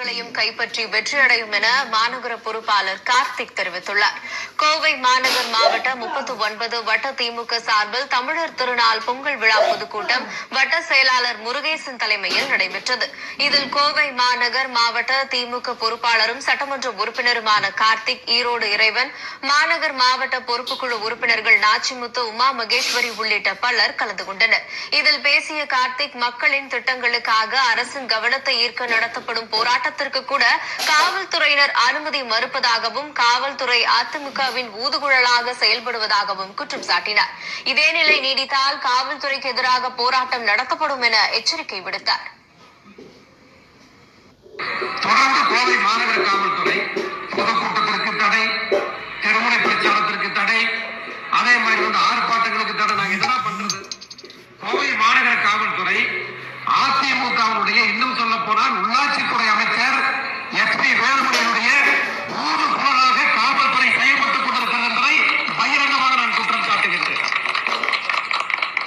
இடங்களையும் கைப்பற்றி வெற்றியடையும் என மாநகர பொறுப்பாளர் கார்த்திக் தெரிவித்துள்ளார். கோவை மாநகர் மாவட்ட முப்பத்தி ஒன்பது வட்ட திமுக சார்பில் தமிழர் திருநாள் பொங்கல் விழா பொதுக்கூட்டம் வட்ட செயலாளர் முருகேசன் தலைமையில் நடைபெற்றது. இதில் கோவை மாநகர் மாவட்ட திமுக பொறுப்பாளரும் சட்டமன்ற உறுப்பினருமான கார்த்திக் ஈரோடு இறைவன் மாநகர் மாவட்ட பொறுப்புக்குழு உறுப்பினர்கள் நாச்சிமுத்து உமா மகேஸ்வரி உள்ளிட்ட பலர் கலந்து கொண்டனர். இதில் பேசிய கார்த்திக் மக்களின் திட்டங்களுக்காக அரசின் கவனத்தை ஈர்க்க நடத்தப்படும் போராட்டத்திற்கு கூட காவல்துறையினர் அனுமதி மறுப்பதாகவும் காவல்துறை அதிமுகவின் ஊதுகுழலாக செயல்படுவதாகவும் குற்றம் சாட்டினார். இதே நிலை நீடித்தால் காவல்துறைக்கு எதிராக போராட்டம் நடத்தப்படும் என எச்சரிக்கை விடுத்தார். தொடர்ந்து கோவை மாநகர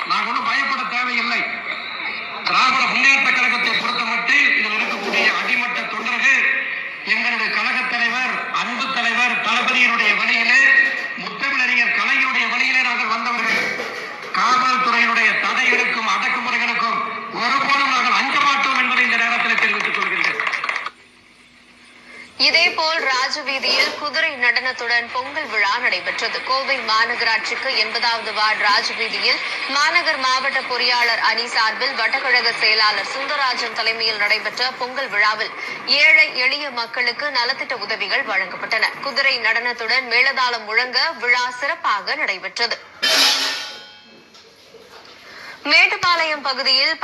நாங்கள் ஒன்றும் பயப்பட தேவையில்லை. திராவிட முன்னேற்ற கழகத்தை பொறுத்த மட்டும் இதில் இருக்கக்கூடிய அடிமட்ட தொண்டர்கள் எங்களுடைய கழகத் தலைவர் அன்பு தலைவர் தளபதியினுடைய வழியிலே இதேபோல் ராஜவீதியில் குதிரை நடனத்துடன் பொங்கல் விழா நடைபெற்றது. கோவை மாநகராட்சிக்கு எண்பதாவது வார்டு ராஜவீதியில் மாநகர் மாவட்ட பொறியாளர் அணி சார்பில் வட்டக்கழக செயலாளர் சுந்தரராஜன் தலைமையில் நடைபெற்ற பொங்கல் விழாவில் ஏழை எளிய மக்களுக்கு நலத்திட்ட உதவிகள் வழங்கப்பட்டன. குதிரை நடனத்துடன் மேளதாளம் முழங்க விழா சிறப்பாக நடைபெற்றது. மேட்டுப்பாளையம் பகுதியில்